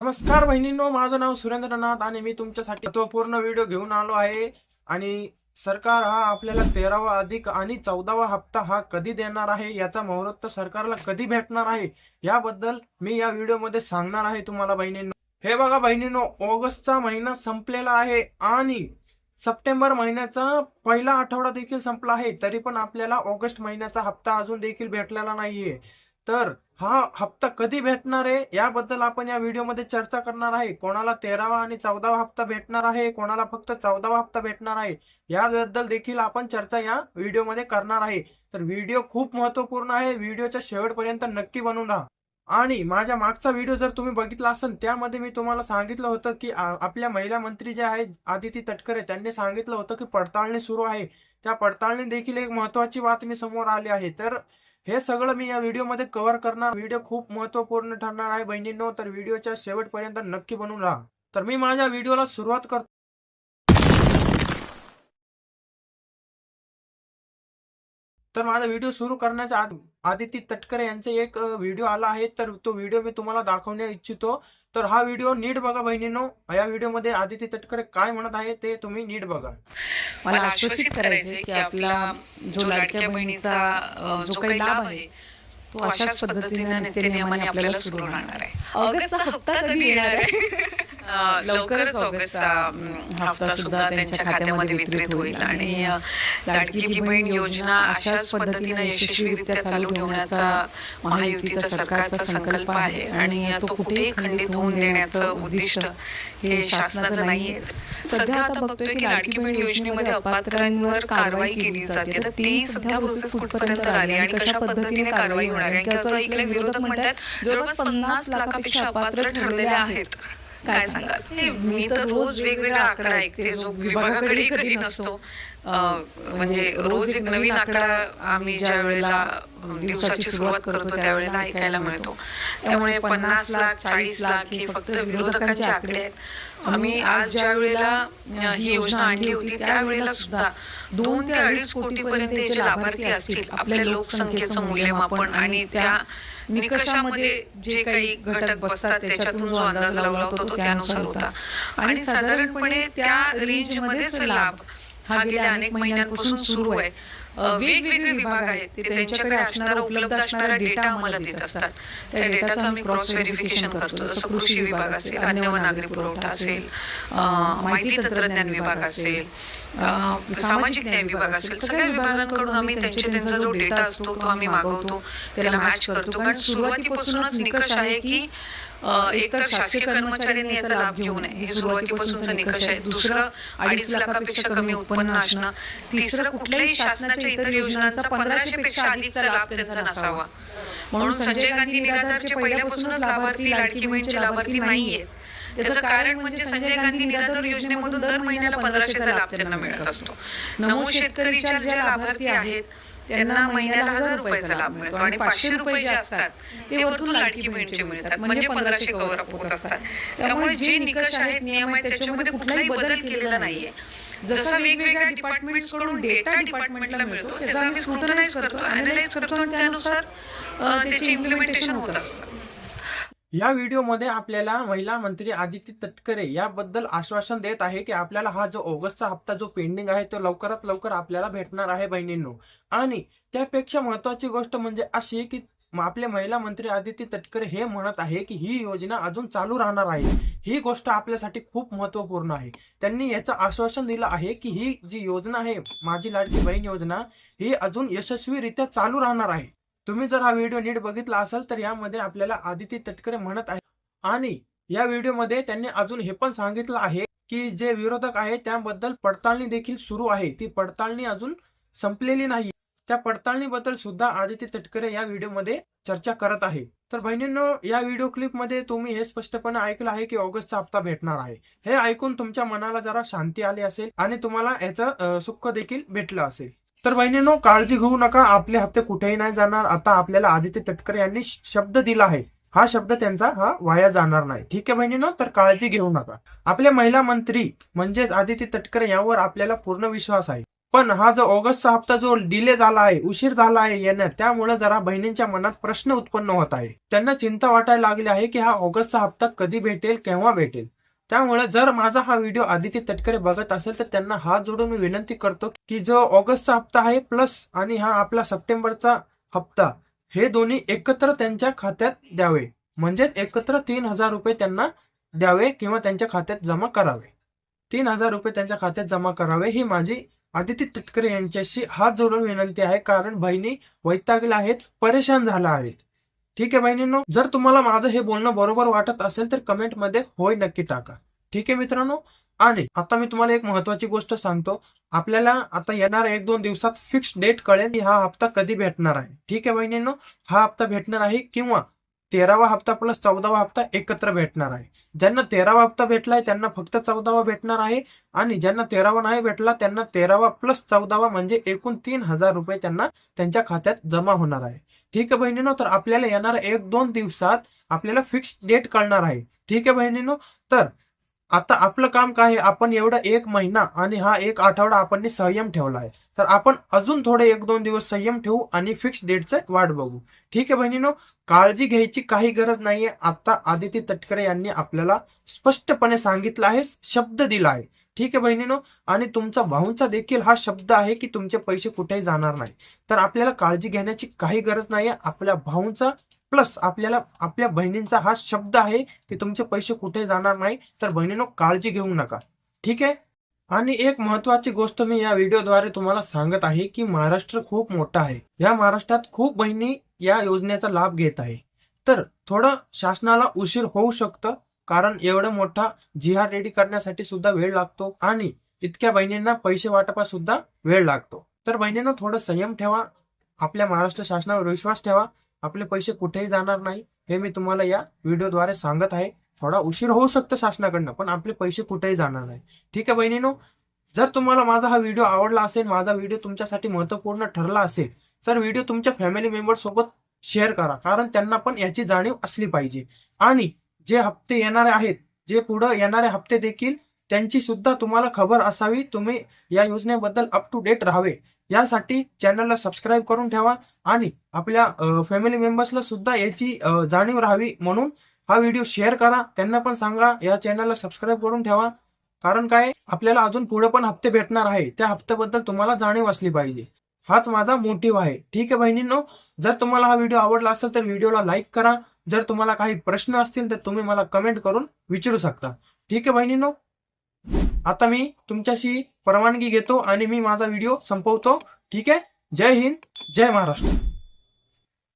नमस्कार बहिणींनो माझं नाव सुरेंद्रनाथ आणि मी तुमच्यासाठी महत्त्वपूर्ण व्हिडिओ घेऊन आलो आहे. आणि सरकार हा आपल्याला तेरावा अधिक आणि चौदावा हप्ता हा कधी देणार आहे याचा मुहूर्त सरकारला कधी भेटणार आहे याबद्दल मी या व्हिडिओमध्ये सांगणार आहे तुम्हाला बहिणींनो. हे बघा बहिणींनो ऑगस्टचा महिना संपलेला आहे आणि सप्टेंबर महिन्याचा पहिला आठवडा देखील संपला आहे तरी पण आपल्याला ऑगस्ट महिन्याचा हप्ता अजून देखील भेटलेला नाहीये. तर हा हप्ता कधी भेटणार आहे? याबद्दल आपण या व्हिडिओमध्ये चर्चा करणार आहे. कोणाला तेरावा आणि चौदावा हप्ता भेटणार आहे? कोणाला फक्त चौदावा हप्ता भेटणार आहे? याबद्दल देखील आपण चर्चा या व्हिडिओमध्ये करणार आहे. तर व्हिडिओ खूप महत्त्वपूर्ण आहे. व्हिडिओच्या शेवटपर्यंत नक्की बनून राहा. आणि माझ्या मागचा व्हिडिओ जर तुम्ही बघितला असेल त्यामध्ये मी तुम्हाला सांगितलं होतं की आपल्या महिला मंत्री जे आहेत आदिती तटकरे त्यांनी सांगितलं होतं की पडताळणी सुरू आहे. त्या पडताळणी देखील एक महत्वाची बातमी समोर आली आहे. तर हे सगळं मी या व्हिडिओमध्ये कव्हर करणार. व्हिडिओ खूप महत्त्वपूर्ण ठरणार आहे बहिणींनो. तर व्हिडिओच्या शेवटपर्यंत नक्की बनून राहा. तर मी माझ्या व्हिडिओला सुरुवात करतो तर माझा व्हिडिओ सुरू करण्याच्या आधी आदिती तटकरे यांचे एक व्हिडिओ आला आहे. तर तो व्हिडिओ मी तुम्हाला दाखवण्या इच्छितो. तर हा व्हिडिओ नीट बघा बहिणींनो. या व्हिडिओमध्ये आदिती तटकरे काय म्हणत आहे ते तुम्ही नीट बघा. मला आश्वासित करायचे की आपला जो लाडक्या बहिणीचा जो काही लाभ आहे तो अशाच पद्धतीने नित्यनियमाने आपल्याला सुरू राहणार आहे. ऑगस्टचा हप्ता कधी येणार आहे? लवकरच ऑगस्टचा अम, हप्ता सुद्धा त्यांच्या खात्यामध्ये वितरित होईल. आणि लाडकी बहीण योजना अशाच पद्धतीने यशस्वीरित्या चालू ठेवण्याचा महायुतीचा सरकारचा संकल्प आहे. आणि तो कुठेही खंडित होऊन देण्याचं उद्दिष्ट हे शासनाचं नाहीये. सध्या आता बघतोय की लाडकी बहीण योजनेमध्ये अपात्रांवर कारवाई केली जाते. तर ती सध्या प्रोसेस कुठपर्यंत आली आणि कशा पद्धतीने कारवाई होणार आहे? की असं ऐकलं विरोधक म्हणतात जवळपास पन्नास लाखापेक्षा अपात्र ठरलेले आहेत काय सांगाल? हे मी तर रोज वेगवेगळा आकडा ऐकते. जो विभागाकडे कधी नसतो. म्हणजे रोज एक नवीन आकडा आम्ही ज्या वेळेला दिवसाची सुरुवात करतो त्यावेळेला ऐकायला मिळतो. त्यामुळे पन्नास लाख चाळीस लाख हे फक्त विरोधकांचे आकडे आहेत. आम्ही आज ज्या वेळेला ही योजना आणली होती त्यावेळेला सुद्धा दोन ते अडीच कोटीपर्यंत जे लाभार्थी असतील आपल्या लोकसंख्येचं मूल्यमापन आणि त्या निकषामध्ये जे काही घटक बसतात त्याच्यातून जो अंदाज लावला होता तो त्यानुसार होता. आणि साधारणपणे त्या रेंजमध्येच लाभ हा गेल्या अनेक महिन्यांपासून सुरू आहे. वेगवेगळे विभाग आहेत ते त्यांच्याकडे असणारा उपलब्ध असणारा डेटा आम्हाला देत असतात. त्या डेटाचं आम्ही क्रॉस व्हेरिफिकेशन करतो. जसं कृषी विभाग असेल अन्न व नागरी पुरवठा असेल माहिती तंत्रज्ञान विभाग असेल सामाजिक न्याय विभाग असेल सगळ्या विभागांकडून आम्ही त्यांचे त्यांचा जो डेटा असतो तो आम्ही मागवतो. त्याला मॅच करतो. कारण सुरुवातीपासूनच निकष आहे की एकतर शासकीय कर्मचाऱ्यांनी याचा लाभ घेऊ नये. हे सुरुवातीपासूनचा निकष आहे. दुसरं अडीच लाखापेक्षा कमी उत्पन्न असणं. तिसरं कुठल्याही शासनाच्या इतर योजनांचा पंधराशे पेक्षा अधिकचा लाभ त्यांचा नसावा. म्हणून संजय गांधी निराधारचे पहिल्यापासूनच लाभार्थी लाडकी बहीणचे लाभार्थी नाहीये. त्याचं कारण म्हणजे संजय गांधी निराधार योजनेमधून दर महिन्याला पंधराशेचा लाभ त्यांना मिळत असतो. नमो शेतकरीच्या ज्या लाभार्थी आहेत त्यांना महिन्याला हजार रुपयाचा लाभ मिळतो आणि पाचशे रुपये जे असतात ते वरतून लाडकी बहीणचे मिळतात. म्हणजे पंधराशे कव्हर अप होत असतात. त्यामुळे जे निकष आहेत नियम आहेत त्याच्यामध्ये कुठलाही बदल केलेला नाहीये. जसा वेगवेगळ्या डिपार्टमेंट्सकडून डेटा डिपार्टमेंटला मिळतो त्याचा आम्ही स्क्रुटनाइज करतो अनालाइज करतो आणि त्यानुसार त्याचे इम्प्लिमेंटेशन होत असतं. या व्हिडिओमध्ये आपल्याला महिला मंत्री आदिती तटकरे याबद्दल आश्वासन देत आहे की आपल्याला हा जो ऑगस्टचा हप्ता जो पेंडिंग आहे तो लवकरात लवकर आपल्याला भेटणार आहे बहिणींनो. आणि त्यापेक्षा महत्वाची गोष्ट म्हणजे अशी की आपले महिला मंत्री आदिती तटकरे हे म्हणत आहे की ही योजना अजून चालू राहणार आहे. ही गोष्ट आपल्यासाठी खूप महत्त्वपूर्ण आहे. त्यांनी याचं आश्वासन दिलं आहे की ही जी योजना आहे माझी लाडकी बहीण योजना ही अजून यशस्वीरित्या चालू राहणार आहे. तुम्ही जर हा व्हिडिओ नीट बघितला असेल तर यामध्ये आपल्याला आदिती तटकरे म्हणत आहे. आणि या व्हिडिओमध्ये त्यांनी अजून हे पण सांगितलं आहे की जे विरोधक आहे त्याबद्दल पडताळणी देखील सुरू आहे. ती पडताळणी अजून संपलेली नाही. त्या पडताळणीबद्दल सुद्धा आदित्य तटकरे या व्हिडिओमध्ये चर्चा करत आहे. तर बहिणींनो या व्हिडिओ क्लिपमध्ये तुम्ही हे स्पष्टपणे ऐकलं आहे की ऑगस्टचा हप्ता भेटणार आहे. हे ऐकून तुमच्या मनाला जरा शांती आली असेल आणि तुम्हाला याचं सुख देखील भेटलं असेल. तर बहिणीनो काळजी घेऊ नका आपले हप्ते कुठेही नाही जाणार. आता आपल्याला आदित्य तटकरे यांनी शब्द दिला आहे. हा शब्द त्यांचा हा वाया जाणार नाही. ठीक आहे बहिणीनो तर काळजी घेऊ नका. आपले महिला मंत्री म्हणजेच आदित्य तटकरे यावर आपल्याला पूर्ण विश्वास आहे. पण हा जो ऑगस्टचा हप्ता जो डिले झाला आहे उशीर झाला आहे येण्यात त्यामुळे जरा बहिणींच्या मनात प्रश्न उत्पन्न होत आहे. त्यांना चिंता वाटायला लागली आहे की हा ऑगस्टचा हप्ता कधी भेटेल केव्हा भेटेल? त्यामुळे जर माझा हा व्हिडिओ आदिती तटकरे बघत असेल तर त्यांना हात जोडून मी विनंती करतो की जो ऑगस्टचा हप्ता आहे प्लस आणि हा आपला सप्टेंबरचा हप्ता हे दोन्ही एकत्र त्यांच्या खात्यात द्यावे. म्हणजेच एकत्र तीन हजार रुपये त्यांना द्यावे किंवा त्यांच्या खात्यात जमा करावे. तीन हजार रुपये त्यांच्या खात्यात जमा करावे ही माझी आदिती तटकरे यांच्याशी हात जोडून विनंती आहे. कारण बहिणी वैतागल्या आहेत परेशान झाल्या आहेत. ठीक आहे बहिणींनो जर तुम्हाला माझं हे बोलणं बरोबर वाटत असेल तर कमेंटमध्ये होय नक्की टाका. ठीक आहे मित्रांनो? आणि आता मी तुम्हाला एक महत्वाची गोष्ट सांगतो. आपल्याला आता येणाऱ्या एक दोन दिवसात फिक्स डेट कळेल की हा हप्ता कधी भेटणार आहे. ठीक आहे बहिणींनो? हा हप्ता भेटणार आहे किंवा तेरावा हप्ता प्लस चौदावा हप्ता एकत्र भेटणार आहे. ज्यांना तेरावा हप्ता भेटलाय त्यांना फक्त चौदावा भेटणार आहे आणि ज्यांना तेरावा नाही भेटला त्यांना तेरावा प्लस चौदावा म्हणजे एकूण तीन हजार रुपये त्यांना त्यांच्या खात्यात जमा होणार आहे. ठीक आहे बहिणीनो? तर आपल्याला येणार एक दोन दिवसात आपल्याला फिक्स डेट कळणार आहे. ठीक आहे बहिणीनो? तर आता आपलं काम काय आहे? आपण एवढा एक महिना आणि हा एक आठवडा आपण संयम ठेवला आहे. तर आपण अजून थोडे एक दोन दिवस संयम ठेवू आणि फिक्स डेटचं वाट बघू. ठीक आहे बहिणीनो? काळजी घ्यायची काही गरज नाहीये. आता आदिती तटकरे यांनी आपल्याला स्पष्टपणे सांगितलं आहे शब्द दिला आहे. ठीक आहे बहिणीनो आणि तुमचा भाऊंचा देखील हा शब्द आहे की तुमचे पैसे कुठेही जाणार नाही. तर आपल्याला काळजी घेण्याची काही गरज नाहीये. आपल्या भाऊंचा प्लस आपल्याला आपल्या बहिणींचा हा शब्द आहे की तुमचे पैसे कुठे जाणार नाही. तर बहिणीनो काळजी घेऊ नका. ठीक आहे? आणि एक महत्वाची गोष्ट मी या व्हिडिओद्वारे तुम्हाला सांगत आहे की महाराष्ट्र खूप मोठा आहे. या महाराष्ट्रात खूप बहिणी या योजनेचा लाभ घेत आहे. तर थोडं शासनाला उशीर होऊ शकतं. कारण एवढं मोठा जिहाद रेडी करण्यासाठी सुद्धा वेळ लागतो आणि इतक्या बहिणींना पैसे वाटपास सुद्धा वेळ लागतो. तर बहिणींनो थोडं संयम ठेवा. आपल्या महाराष्ट्र शासनावर विश्वास ठेवा. आपले पैसे कुठेही जाणार नाही हे मी तुम्हाला या व्हिडिओद्वारे सांगत आहे. थोडा उशीर होऊ शकतो शासनाकडनं पण आपले पैसे कुठेही जाणार नाही. ठीक आहे बहिणीनो जर तुम्हाला माझा हा व्हिडिओ आवडला असेल माझा व्हिडिओ तुमच्यासाठी महत्त्वपूर्ण ठरला असेल तर व्हिडिओ तुमच्या फॅमिली मेंबर सोबत शेअर करा कारण त्यांना पण याची जाणीव असली पाहिजे. आणि जे हप्ते येणारे आहेत जे पुढे येणारे हप्ते देखील त्यांची सुद्धा तुम्हाला खबर असावी. तुम्ही या योजनेबद्दल अप टू डेट राहावे. यासाठी चॅनलला सबस्क्राईब करून ठेवा आणि आपल्या फॅमिली मेंबर्सला सुद्धा याची जाणीव राहावी म्हणून हा व्हिडिओ शेअर करा. त्यांना पण सांगा. या चॅनलला सबस्क्राईब करून ठेवा. कारण काय? आपल्याला अजून पुढे पण हप्ते भेटणार आहे. त्या हप्त्याबद्दल तुम्हाला जाणीव असली पाहिजे. हाच माझा मोटिव्ह आहे. ठीक आहे बहिणींनो जर तुम्हाला हा व्हिडिओ आवडला असेल तर व्हिडिओला लाईक करा. जर तुम्हाला काही प्रश्न असतील तर तुम्ही मला कमेंट करून विचारू शकता. ठीक आहे बहिणींनो? आता मी तुमच्याशी परवानगी घेतो आणि मी माझा व्हिडिओ संपवतो. ठीक आहे? जय हिंद जय महाराष्ट्र.